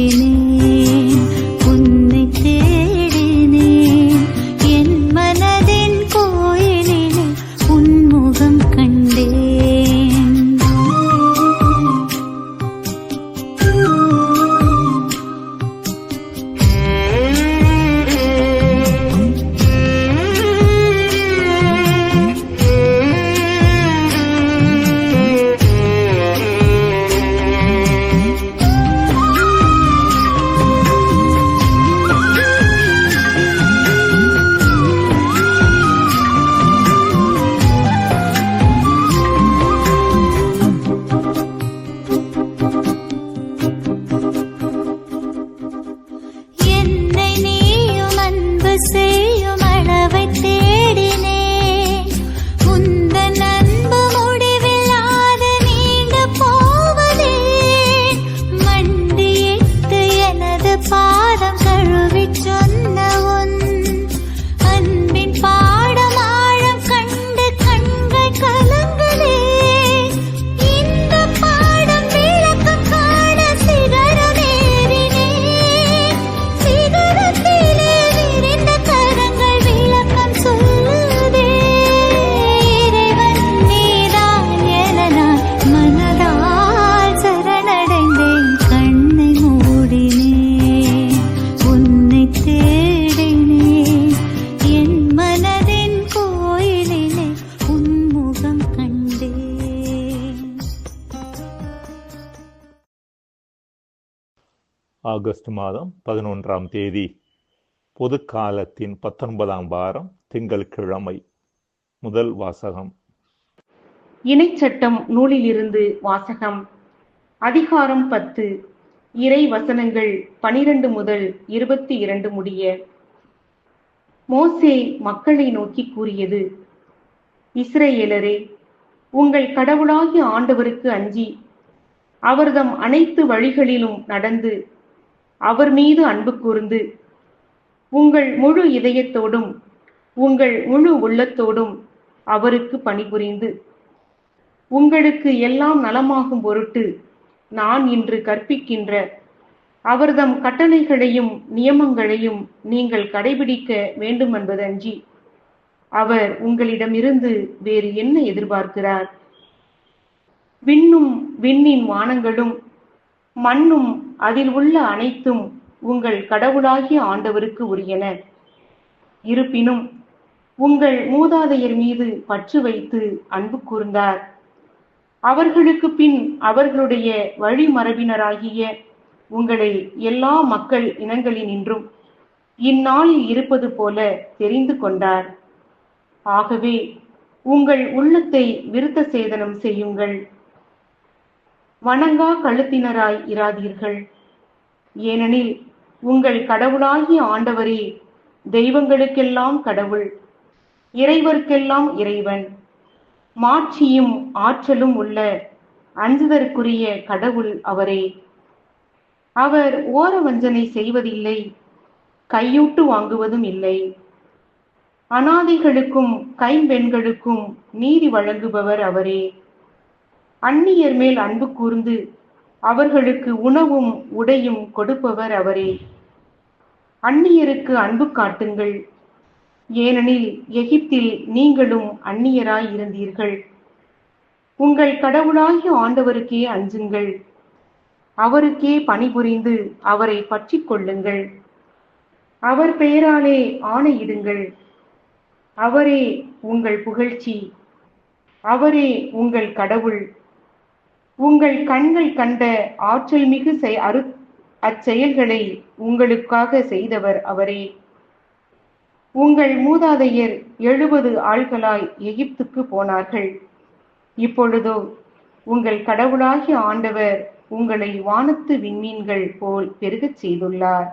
ೇನೆ August மாதம் பதினொன்றாம் தேதி பொது காலத்தின் பத்தொன்பதாம் வாரம் திங்கட்கிழமை முதல் வாசகம். இணைச்சட்டம் நூலிலிருந்து வாசகம். அதிகாரம் பத்து இறை வசனங்கள் பனிரெண்டு முதல் இருபத்தி இரண்டு முடிய. மோசே மக்களை நோக்கி கூறியது இஸ்ரேலரே உங்கள் கடவுளாகிய ஆண்டவருக்கு அஞ்சி அவர்தம் அனைத்து வழிகளிலும் நடந்து அவர் மீது அன்பு கூர்ந்து உங்கள் முழு இதயத்தோடும் உங்கள் முழு உள்ளத்தோடும் அவருக்கு பணிபுரிந்து உங்களுக்கு எல்லாம் நலமாகும் பொருட்டு நான் இன்று கற்பிக்கின்ற அவர்தம் கட்டளைகளையும் நியமங்களையும் நீங்கள் கடைபிடிக்க வேண்டுமென்பதன்றி அவர் உங்களிடமிருந்து வேறு என்ன எதிர்பார்க்கிறார்? விண்ணும் விண்ணின் வானங்களும் மண்ணும் அதில் உள்ள அனைத்தும் உங்கள் கடவுளாகிய ஆண்டவருக்கு உரியன. இருப்பினும் உங்கள் மூதாதையர் மீது பற்று வைத்து அன்பு கூர்ந்தார். அவர்களுக்கு பின் அவர்களுடைய வழிமரபினராகிய உங்களை எல்லா மக்கள் இனங்களினின்றும் இந்நாளில் இருப்பது போல தெரிந்து கொண்டார். ஆகவே உங்கள் உள்ளத்தை விருத்த சேதனம் செய்யுங்கள். வணங்கா கழுத்தினராய் இராதீர்கள். ஏனெனில் உங்கள் கடவுளாகிய ஆண்டவரே தெய்வங்களுக்கெல்லாம் கடவுள் இறைவர்க்கெல்லாம் இறைவன். மாட்சியும் ஆற்றலும் உள்ள அஞ்சுதற்குரிய கடவுள் அவரே. அவர் ஓர வஞ்சனை செய்வதில்லை கையூட்டு வாங்குவதும் இல்லை. அனாதைகளுக்கும் கைம்பெண்களுக்கும் நீதி வழங்குபவர் அவரே. அந்நியர் மேல் அன்பு கூர்ந்து அவர்களுக்கு உணவும் உடையும் கொடுப்பவர் அவரே. அந்நியருக்கு அன்பு காட்டுங்கள். ஏனெனில் எகிப்தில் நீங்களும் அந்நியராய் இருந்தீர்கள். உங்கள் கடவுளாகிய ஆண்டவருக்கே அஞ்சுங்கள். அவருக்கே பணிபுரிந்து அவரை பற்றி கொள்ளுங்கள். அவர் பெயராலே ஆணையிடுங்கள். அவரே உங்கள் புகழ்ச்சி. அவரே உங்கள் கடவுள். உங்கள் கண்கள் கண்ட ஆற்றல் மிகு அரு அச்செயல்களை உங்களுக்காக செய்தவர் அவரே. உங்கள் மூதாதையர் எழுபது ஆள்களாய் எகிப்துக்கு போனார்கள். இப்பொழுதோ உங்கள் கடவுளாகிய ஆண்டவர் உங்களை வானத்து விண்மீன்கள் போல் பெருகச் செய்துள்ளார்.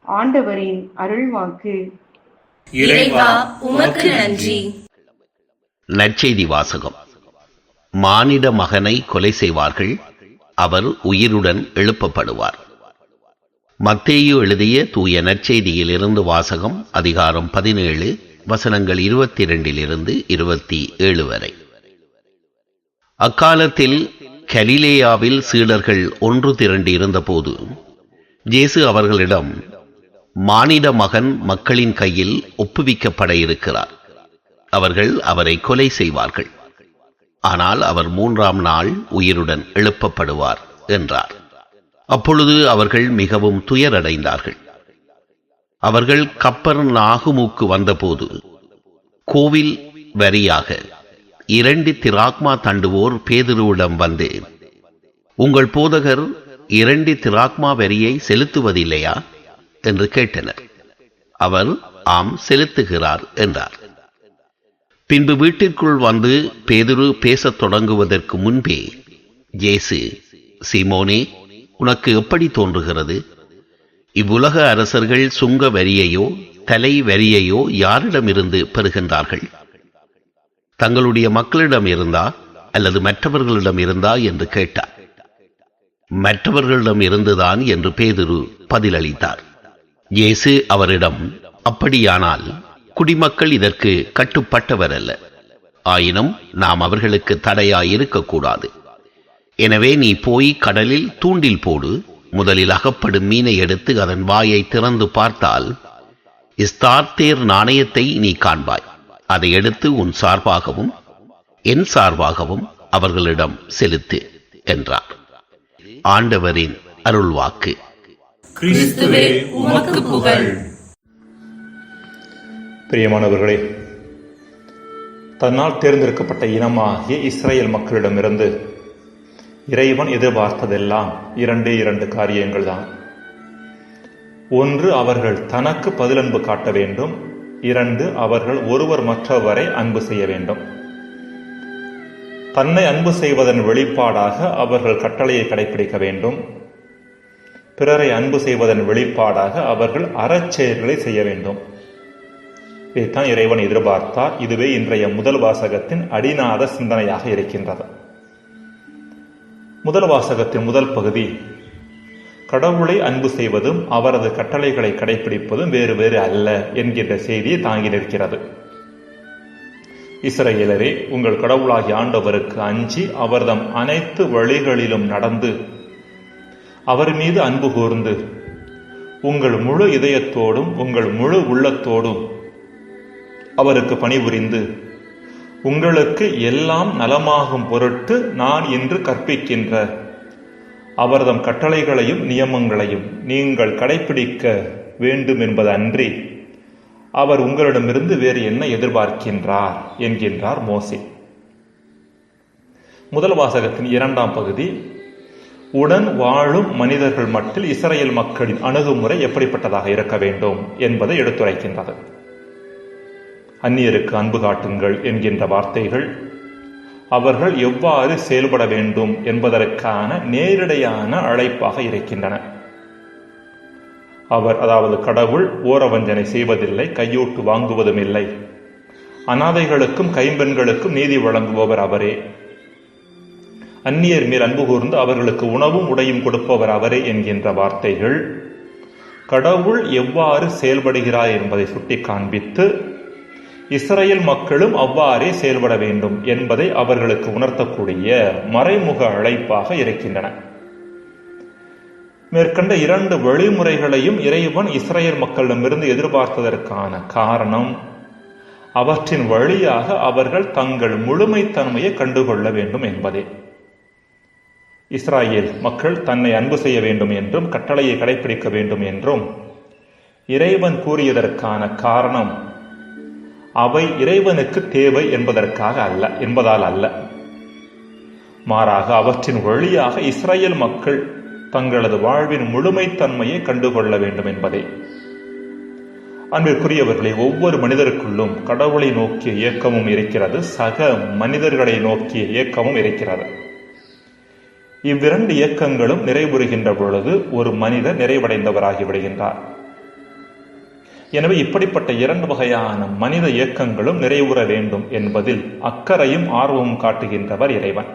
ஆண்டவரின் அருள்வாக்கு. இறைவா உமக்கு நன்றி. நற்செய்தி வாசகம். மானிட மகனை கொலை செய்வார்கள். அவர் உயிருடன் எழுப்பப்படுவார். மத்தேயு எழுதிய தூய நற்செய்தியிலிருந்து வாசகம் அதிகாரம் பதினேழு வசனங்கள் இருபத்தி இரண்டிலிருந்து இருபத்தி ஏழு வரை. அக்காலத்தில் கலிலேயாவில் சீடர்கள் ஒன்று திரண்டு இருந்தபோது ஜேசு அவர்களிடம் மானிட மகன் மக்களின் கையில் ஒப்புவிக்கப்பட இருக்கிறார். அவர்கள் அவரை கொலை செய்வார்கள். ஆனால் அவர் மூன்றாம் நாள் உயிருடன் எழுப்பப்படுவார் என்றார். அப்பொழுது அவர்கள் மிகவும் துயரடைந்தார்கள். அவர்கள் கப்பர் நாகுமுக்கு வந்தபோது கோவில் வரியாக இரண்டு திராக்மா தண்டுவோர் பேதுருவிடம் வந்து உங்கள் போதகர் இரண்டு திராக்மா வரியை செலுத்துவதில்லையா? என்று கேட்டனர். அவர் ஆம் செலுத்துகிறார் என்றார். பின்பு வீட்டிற்குள் வந்து பேதுரு பேசத் தொடங்குவதற்கு முன்பே ஜேசு சிமோனே உனக்கு எப்படி தோன்றுகிறது? இவ்வுலக அரசர்கள் சுங்க வரியையோ தலை வரியையோ யாரிடமிருந்து பெறுகின்றார்கள்? தங்களுடைய மக்களிடம் இருந்தா அல்லது மற்றவர்களிடம் இருந்தா? என்று கேட்டார். மற்றவர்களிடம் இருந்துதான் என்று பேதுரு பதிலளித்தார். இயேசு அவரிடம் அப்படியானால் குடிமக்கள் இதற்கு கட்டுப்பட்டவர் அல்ல ஆயினும் நாம் அவர்களுக்கு தடையாய் இருக்கக்கூடாது எனவே நீ போய் கடலில் தூண்டில் போடு முதலில் அகப்படும் மீனை எடுத்து அதன் வாயை திறந்து பார்த்தால் இஸ்தார்த்தேர் நாணயத்தை நீ காண்பாய். அதை எடுத்து உன் சார்பாகவும் என் சார்பாகவும் அவர்களிடம் செலுத்து என்றார். ஆண்டவரின் அருள்வாக்கு. கிறிஸ்துவே உமக்கு புகழ். பிரியமானவர்களே தன்னால் தேர்ந்தெடுக்கப்பட்ட இனமாகிய இஸ்ரேல் மக்களிடமிருந்து இறைவன் எதிர்பார்த்ததெல்லாம் இரண்டே இரண்டு காரியங்கள் தான் ஒன்று அவர்கள் தனக்கு பதிலன்பு காட்ட வேண்டும். இரண்டு அவர்கள் ஒருவர் மற்றவரை அன்பு செய்ய வேண்டும். தன்னை அன்பு செய்வதன் வெளிப்பாடாக அவர்கள் கட்டளையை கடைபிடிக்க வேண்டும். பிறரை அன்பு செய்வதன் வெளிப்பாடாக அவர்கள் அறச்செயல்களை செய்ய வேண்டும். இதைத்தான் இறைவன் எதிர்பார்த்தார். இதுவே இன்றைய முதல் வாசகத்தின் அடிநாத சிந்தனையாக இருக்கின்றது. முதல் வாசகத்தின் முதல் பகுதி கடவுளை அன்பு செய்வதும் அவரது கட்டளைகளை கடைபிடிப்பதும் வேறு வேறு அல்ல என்கின்ற செய்தியை தாங்கி நிற்கிறது. இஸ்ரேலரே உங்கள் கடவுளாகி ஆண்டவருக்கு அஞ்சி அவர்தம் அனைத்து வழிகளிலும் நடந்து அவர் மீது அன்பு கூர்ந்து உங்கள் முழு இதயத்தோடும் உங்கள் முழு உள்ளத்தோடும் அவருக்கு பணிபுரிந்து உங்களுக்கு எல்லாம் நலமாகும் பொருட்டு நான் இன்று கற்பிக்கின்ற அவர்தம் கட்டளைகளையும் நியமங்களையும் நீங்கள் கடைபிடிக்க வேண்டும் என்பது அன்றி அவர் உங்களிடமிருந்து வேறு என்ன எதிர்பார்க்கின்றார்? என்கின்றார் மோசி. முதல் வாசகத்தின் இரண்டாம் பகுதி உடன் வாழும் மனிதர்கள் மட்டில் இஸ்ரேல் மக்களின் அணுகுமுறை எப்படிப்பட்டதாக இருக்க வேண்டும்? என்பதை எடுத்துரைக்கின்றது. அந்நியருக்கு அன்பு காட்டுங்கள் என்கின்ற வார்த்தைகள். அவர்கள் எவ்வாறு செயல்பட வேண்டும் என்பதற்கான நேரிடையான அழைப்பாக இருக்கின்றன. அவர் அதாவது கடவுள் ஓரவஞ்சனை செய்வதில்லை கையூட்டு வாங்குவதும் இல்லை. அனாதைகளுக்கும் கைம்பெண்களுக்கும் நீதி வழங்குபவர் அவரே. அந்நியர் மேல் அன்பு கூர்ந்து அவர்களுக்கு உணவும் உடையும் கொடுப்பவர் அவரே என்கின்ற வார்த்தைகள். கடவுள் எவ்வாறு செயல்படுகிறார் என்பதை சுட்டி காண்பித்து இஸ்ரேல் மக்களும் அவ்வாறே செயல்பட வேண்டும் என்பதை அவர்களுக்கு உணர்த்தக்கூடிய மறைமுக அழைப்பாக இருக்கின்றன. மேற்கண்ட இரண்டு வழிமுறைகளையும் இறைவன் இஸ்ரேல் மக்களிடமிருந்து எதிர்பார்த்ததற்கான காரணம் அவற்றின் வழியாக அவர்கள் தங்கள் முழுமைத்தன்மையை கண்டுகொள்ள வேண்டும் என்பதே. இஸ்ராயேல் மக்கள் தன்னை அன்பு செய்ய வேண்டும் என்றும் கட்டளையை கடைபிடிக்க வேண்டும் என்றும் இறைவன் கூறியதற்கான காரணம் அவை இறைவனுக்கு தேவை என்பதற்காக அல்ல என்பதால் அல்ல. மாறாக அவற்றின் வழியாக இஸ்ரேல் மக்கள் தங்களது வாழ்வின் முழுமைத்தன்மையை கண்டுகொள்ள வேண்டும் என்பதே. அன்பிற்குரியவர்களை ஒவ்வொரு மனிதருக்குள்ளும் கடவுளை நோக்கிய இயக்கமும் இருக்கிறது சக மனிதர்களை நோக்கிய இயக்கமும் இருக்கிறது. இவ்விரண்டு இயக்கங்களும் நிறைவுறுகின்ற பொழுது ஒரு மனிதர் நிறைவடைந்தவராகி விடுகின்றார். எனவே இப்படிப்பட்ட இரண்டு வகையான மனித இயக்கங்களும் நிறைவுற வேண்டும் என்பதில் அக்கறையும் ஆர்வமும் காட்டுகின்றவர் இறைவன்.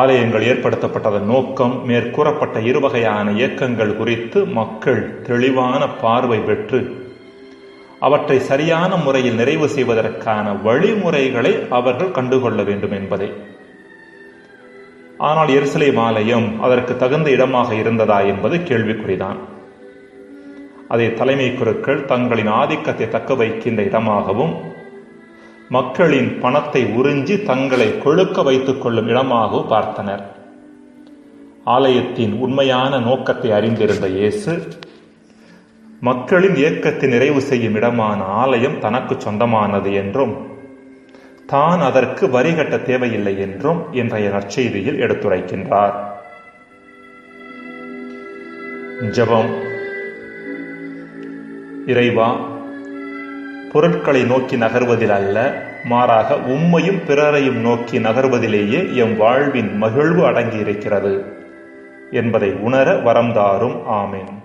ஆலயங்கள் ஏற்படுத்தப்பட்டதன் நோக்கம் மேற்கூறப்பட்ட இரு வகையான இயக்கங்கள் குறித்து மக்கள் தெளிவான பார்வை பெற்று அவற்றை சரியான முறையில் நிறைவு செய்வதற்கான வழிமுறைகளை அவர்கள் கண்டுகொள்ள வேண்டும் என்பதே. ஆனால் எருசலேம் ஆலயம் அதற்கு தகுந்த இடமாக இருந்ததா என்பது கேள்விக்குறிதான். அதை தலைமை குருக்கள் தங்களின் ஆதிக்கத்தை தக்க வைக்கின்ற இடமாகவும் மக்களின் பணத்தை உறிஞ்சி தங்களை கொழுக்க வைத்துக் கொள்ளும் இடமாகவும் பார்த்தனர். ஆலயத்தின் உண்மையான நோக்கத்தை அறிந்திருந்த இயேசு மக்களின் இயக்கத்தை நிறைவு செய்யும் இடமான ஆலயம் தனக்கு சொந்தமானது என்றும் தான் அதற்கு வரி கட்ட தேவையில்லை என்றும் இன்றைய நற்செய்தியில் எடுத்துரைக்கின்றார். ஜபம். இறைவா பொருட்களை நோக்கி நகர்வதில் அல்ல மாறாக உம்மையும் பிறரையும் நோக்கி நகர்வதிலேயே எம் வாழ்வின் மகிழ்வு அடங்கி இருக்கிறது என்பதை உணர வரம்தாரும். ஆமேன்.